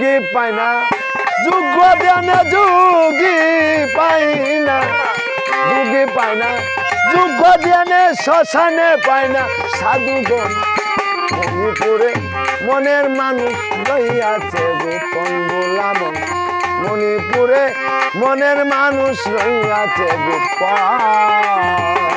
যুগি পায় না, যোগ্য ধ্যানে যুগি পাই না, যুগি পায় না, যোগ্য ধ্যানে শ্মশানে না মণিপুরে মনের মানুষ রইয়াছে গোপন গোলামন। মণিপুরে মনের মানুষ রইয়াছে গোপাল।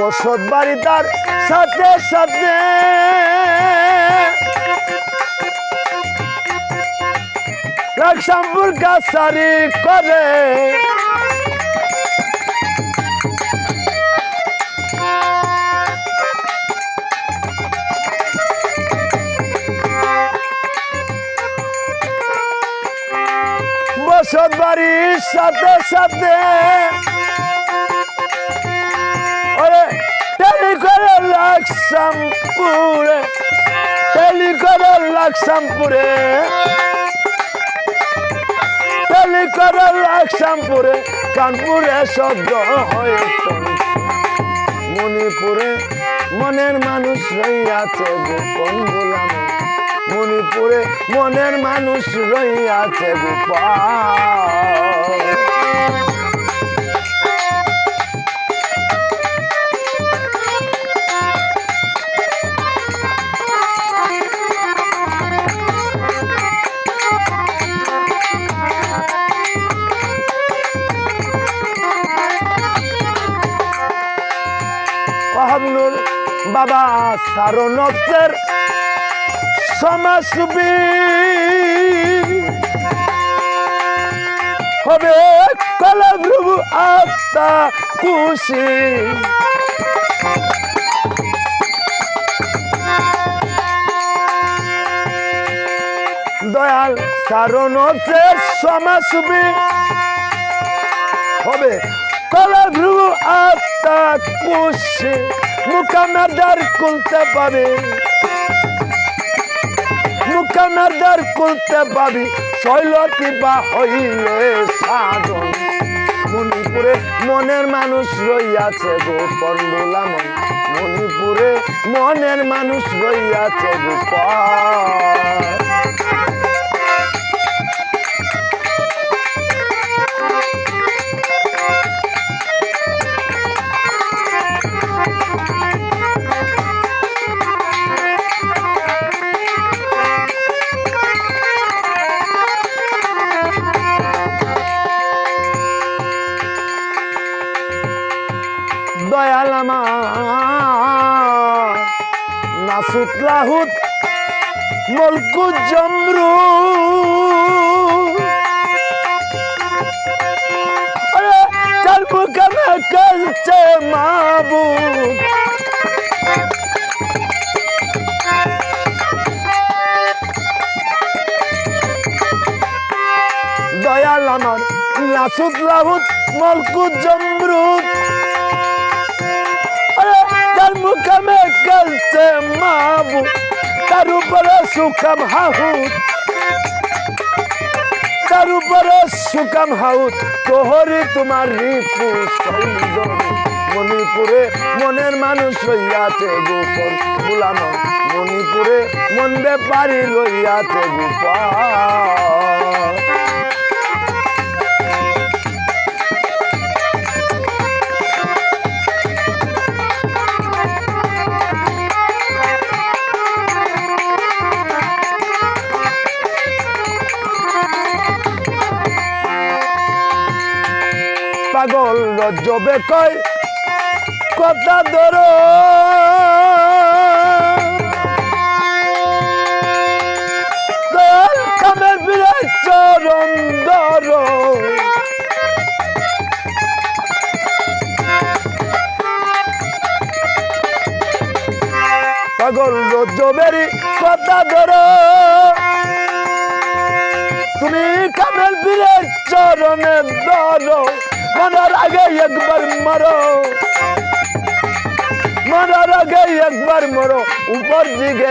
বসত বাড়ি তার সাথে সাথে। লাকসামপুর কাছারি করে। বসত বাড়ির সাথে সাথে লাকসামপুরে টেলি করে লাকসামপুরে। টেলি করে লাকসামপুরে কানপুরে শব্দ হয়ে মণিপুরে মনের মানুষ রইয়াছে গোপন গোলাম। মণিপুরে মনের মানুষ রইয়াছে গোপাল। বাবা সারনফের সমাজবি হবে কলভ্রু আত্মা খুশি দয়াল সারনফের সমাজবি হবে কলভ্রু আত্মা খুশি মুকামাদার খুলতে পাবে। মুকামাদার খুলতে পাবি। শৈলতি বা হইলে সাধন। মণিপুরে মনের মানুষ রইয়াছে গো পণ্ডুলাম মণিপুরে মনের মানুষ রইয়াছে গোপাল নাসুত লাহুত মলকু জমরু কালচে মাবুদ। দয়াল আমার নাসুত লাহুত মলকু জমরুদ। গলছে তার উপরে সুখাম হাহুত। তার উপরে সুখাম হাউত তোহরি তোমার রিপু মণিপুরে মনের মানুষ লইয়াছে গোপন। গুলাম মণিপুরে মন ব্যাপারি লইয়াছে গোপাল। পাগল রজবে কয় কথা ধরো। কামের বিরাট চরণ কথা ধরো। তুমি কামেল পীরের চরণে ধরো। মরার আগে একবার মারো। মরার আগে একবার মরো। উপর দিকে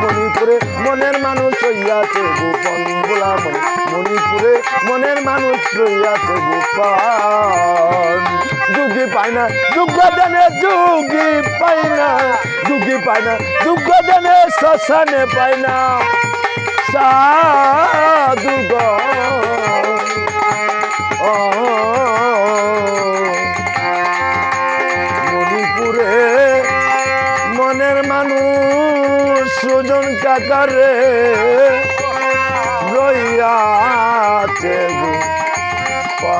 মণিপুরে মনের মানুষ হইয়াছে গোপন বলা মনে মণিপুরে মনের মানুষ রইয়াছে গোপন। যুগি পায় না, যুগ দানে যুগি পায় না। যুগি পায় না, যুগ দানে শ্মশানে পায় না। সাধুগ সুজন কাকারে পা